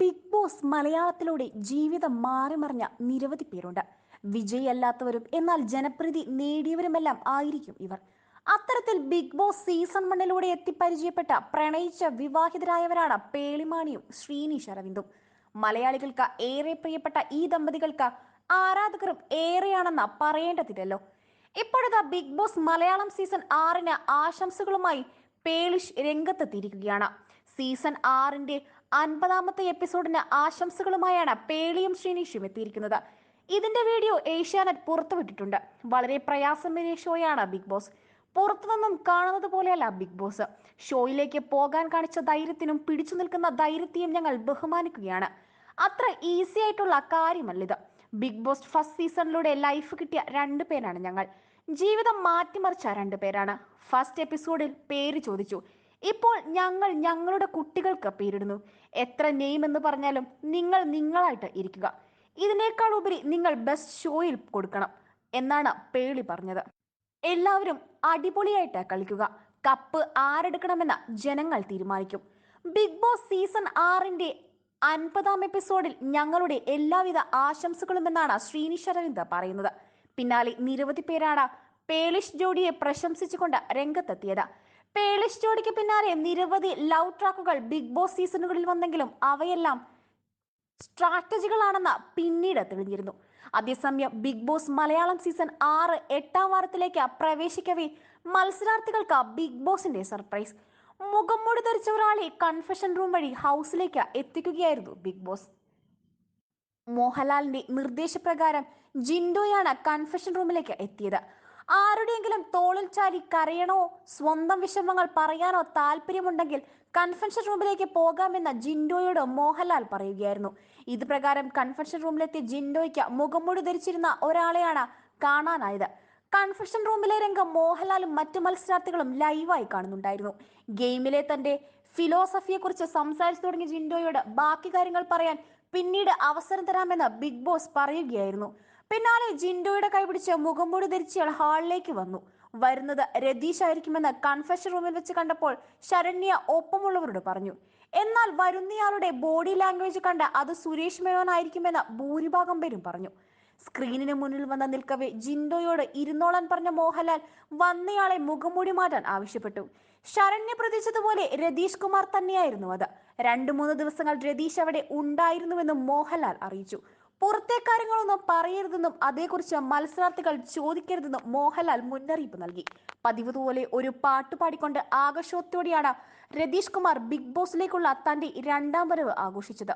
Big boss മലയാളത്തിലൂടെ ജീവിതം മാറിമറിഞ്ഞ നിരവധി പേരുണ്ട്. വിജയിയല്ലാത്തവരും എന്നാൽ ജനപ്രീതി നേടിയവരുമെല്ലാം ആയിരിക്കും ഇവർ. അത്തരത്തിൽ ബിഗ് ബോസ് സീസൺ വണ്ണിലൂടെ എത്തിപ്പരിചയപ്പെട്ട പ്രണയിച്ച വിവാഹിതരായവരാണ് പേളിമാണിയും ശ്രീനിഷ് അരവിന്ദും. മലയാളികൾക്ക് ഏറെ പ്രിയപ്പെട്ട ഈ ദമ്പതികൾക്ക് ആരാധകരും ഏറെയാണെന്ന് പറയേണ്ടതില്ലല്ലോ. ഇപ്പോഴത്തെ ബിഗ് ബോസ് മലയാളം സീസൺ ആറിന് ആശംസകളുമായി പേളിഷ് രംഗത്തെത്തിയിരിക്കുകയാണ്. സീസൺ ആറിന്റെ അൻപതാമത്തെ എപ്പിസോഡിന് ആശംസകളുമായാണ് പേളിയും ശ്രീനീഷും എത്തിയിരിക്കുന്നത്. ഇതിന്റെ വീഡിയോ ഏഷ്യാനെറ്റ് പുറത്തുവിട്ടിട്ടുണ്ട്. വളരെ പ്രയാസമേറിയ ഷോയാണ് ബിഗ് ബോസ്. പുറത്തുനിന്നും കാണുന്നത് പോലെയല്ല ബിഗ് ബോസ്. ഷോയിലേക്ക് പോകാൻ കാണിച്ച ധൈര്യത്തിനും പിടിച്ചു നിൽക്കുന്ന ധൈര്യത്തെയും ഞങ്ങൾ ബഹുമാനിക്കുകയാണ്. അത്ര ഈസി ആയിട്ടുള്ള കാര്യമല്ല ഇത് ബിഗ് ബോസ് ഫസ്റ്റ് സീസണിലൂടെ ലൈഫ് കിട്ടിയ രണ്ടു പേരാണ് ഞങ്ങൾ. ജീവിതം മാറ്റിമറിച്ച രണ്ടു പേരാണ്. ഫസ്റ്റ് എപ്പിസോഡിൽ പേര് ചോദിച്ചു. ഇപ്പോൾ ഞങ്ങൾ ഞങ്ങളുടെ കുട്ടികൾക്ക് പേരിടുന്നു. എത്ര നെയിം എന്ന് പറഞ്ഞാലും നിങ്ങൾ നിങ്ങളായിട്ട് ഇരിക്കുക. ഇതിനേക്കാൾ ഉപരി നിങ്ങൾ ബെസ്റ്റ് ഷോയിൽ കൊടുക്കണം എന്നാണ് പേളി പറഞ്ഞത്. എല്ലാവരും അടിപൊളിയായിട്ട് കളിക്കുക. കപ്പ് ആരെടുക്കണമെന്ന് ജനങ്ങൾ തീരുമാനിക്കും. ബിഗ് ബോസ് സീസൺ ആറിന്റെ അൻപതാം എപ്പിസോഡിൽ ഞങ്ങളുടെ എല്ലാവിധ ആശംസകളും എന്നാണ് ശ്രീനിഷ് അരവിന്ദ് പറയുന്നത്. പിന്നാലെ നിരവധി പേരാണ് പേളിഷ് ജോഡിയെ പ്രശംസിച്ചുകൊണ്ട് രംഗത്തെത്തിയത്. പേളിഷ് ജോഡിക്ക് പിന്നാലെ നിരവധി ലവ് ട്രാക്കുകൾ ബിഗ് ബോസ് സീസണുകളിൽ വന്നെങ്കിലും അവയെല്ലാം സ്ട്രാറ്റജികളാണെന്ന് പിന്നീട് തെളിഞ്ഞിരുന്നു. അതേസമയം ബിഗ് ബോസ് മലയാളം സീസൺ ആറ് എട്ടാം വാരത്തിലേക്ക് പ്രവേശിക്കവേ മത്സരാർത്ഥികൾക്ക് ബിഗ് ബോസിന്റെ സർപ്രൈസ്. മുഖം മുടി ധരിച്ച ഒരാളെ കൺഫെഷൻ റൂം വഴി ഹൗസിലേക്ക് എത്തിക്കുകയായിരുന്നു ബിഗ് ബോസ്. മോഹൻലാലിന്റെ നിർദ്ദേശപ്രകാരം ജിൻഡോയാണ് കൺഫെഷൻ റൂമിലേക്ക് എത്തിയത്. ആരുടെയെങ്കിലും തോളിൽ ചാരി കരയണോ? സ്വന്തം വിഷമങ്ങൾ പറയാനോ താല്പര്യമുണ്ടെങ്കിൽ കൺഫെൻഷൻ റൂമിലേക്ക് പോകാമെന്ന് ജിൻഡോയോട് മോഹൻലാൽ പറയുകയായിരുന്നു. ഇത് പ്രകാരം കൺഫെൻഷൻ റൂമിലെത്തിയ ജിൻഡോയ്ക്ക് മുഖംമൂടി ധരിച്ചിരുന്ന ഒരാളെയാണ് കാണാനായത്. കൺഫെഷൻ റൂമിലെ രംഗം മോഹൻലാലും മറ്റു മത്സരാർത്ഥികളും ലൈവായി കാണുന്നുണ്ടായിരുന്നു. ഗെയിമിലെ തന്റെ ഫിലോസഫിയെക്കുറിച്ച് സംസാരിച്ചു തുടങ്ങിയ ജിൻഡോയോട് ബാക്കി കാര്യങ്ങൾ പറയാൻ പിന്നീട് അവസരം തരാമെന്ന് ബിഗ് ബോസ് പറയുകയായിരുന്നു. പിന്നാലെ ജിൻഡോയുടെ കൈപിടിച്ച് മുഖംമൂടി ധരിച്ചയാൾ ഹാളിലേക്ക് വന്നു. വരുന്നത് രതീഷ് ആയിരിക്കുമെന്ന് കൺഫെഷൻ റൂമിൽ വെച്ച് കണ്ടപ്പോൾ ശരണ്യ ഒപ്പമുള്ളവരോട് പറഞ്ഞു. എന്നാൽ വരുന്നയാളുടെ ബോഡി ലാംഗ്വേജ് കണ്ട് അത് സുരേഷ് മേനോൻ ആയിരിക്കുമെന്ന് ഭൂരിഭാഗം പേരും പറഞ്ഞു. സ്ക്രീനിന് മുന്നിൽ വന്ന നിൽക്കവെ ജിൻഡോയോട് ഇരുന്നോളാൻ പറഞ്ഞ മോഹൻലാൽ വന്നയാളെ മുഖംമൂടി മാറ്റാൻ ആവശ്യപ്പെട്ടു. ശരണ്യ പ്രതീക്ഷിച്ചതുപോലെ രതീഷ് കുമാർ തന്നെയായിരുന്നു അത്. രണ്ടു മൂന്ന് ദിവസങ്ങൾ രതീഷ് അവിടെ ഉണ്ടായിരുന്നുവെന്നും മോഹൻലാൽ അറിയിച്ചു. പുറത്തെ കാര്യങ്ങളൊന്നും പറയരുതെന്നും അതേക്കുറിച്ച് മത്സരാർത്ഥികൾ ചോദിക്കരുതെന്നും മോഹൻലാൽ മുന്നറിയിപ്പ് നൽകി. പതിവ് പോലെ ഒരു പാട്ട് പാടിക്കൊണ്ട് ആകർഷത്തോടെയാണ് രതീഷ് കുമാർ ബിഗ് ബോസിലേക്കുള്ള തന്റെ രണ്ടാം വരവ് ആഘോഷിച്ചത്.